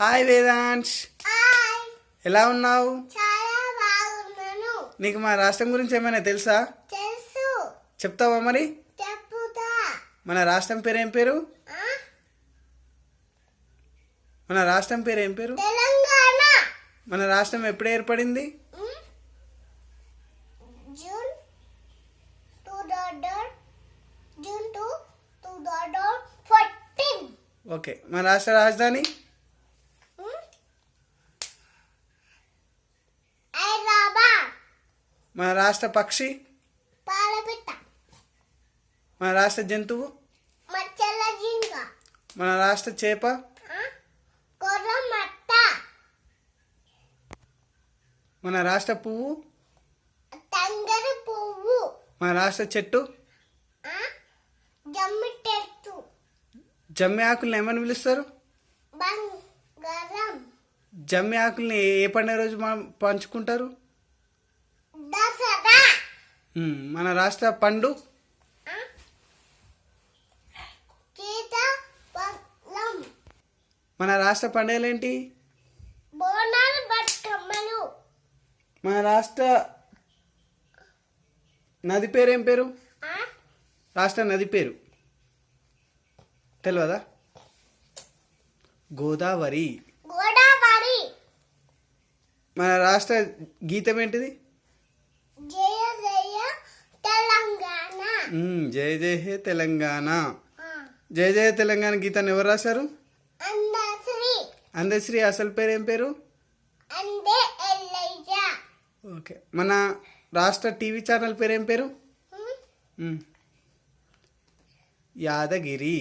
Hi Vedansh. ఎలా ఉన్నావు? నీకు మా రాష్ట్రం గురించి ఏమైనా తెలుసా? చెప్తావా మరి? మన రాష్ట్రం పేరు ఏం పేరు? మన రాష్ట్రం పేరు ఏం పేరు? తెలంగాణ. మన రాష్ట్రం ఎప్పుడు ఏర్పడింది? ఓకే. మన రాష్ట్ర రాజధాని? మన రాష్ట్ర పక్షి? మన రాష్ట్ర జంతువు? మన రాష్ట్ర చేప? మన రాష్ట్ర పువ్వు? పువ్వు. మన రాష్ట్ర చెట్టు? జమ్మి ఆకుల్ని ఏమని పిలుస్తారు? జమ్మి ఆకుల్ని ఏ పండుగ రోజు మా- పంచుకుంటారు? మన రాష్ట్ర పండు? మన రాష్ట్ర పండుగలు ఏంటి మన రాష్ట్ర నది పేరు ఏం పేరు? రాష్ట్ర నది పేరు. తెలియదా గోదావరి. గోదావరి. మన రాష్ట్ర గీతం ఏంటిది? జయ జయ జయ హే తెలంగాణ. జయ జయ తెలంగాణ గీతాన్ని ఎవరు రాశారు? అందశ్రీ. అసలు పేరు ఏం పేరు? ఓకే మన రాష్ట్ర టీవీ ఛానల్ పేరు ఏం పేరు? యాదగిరి.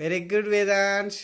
Very good Vedansh.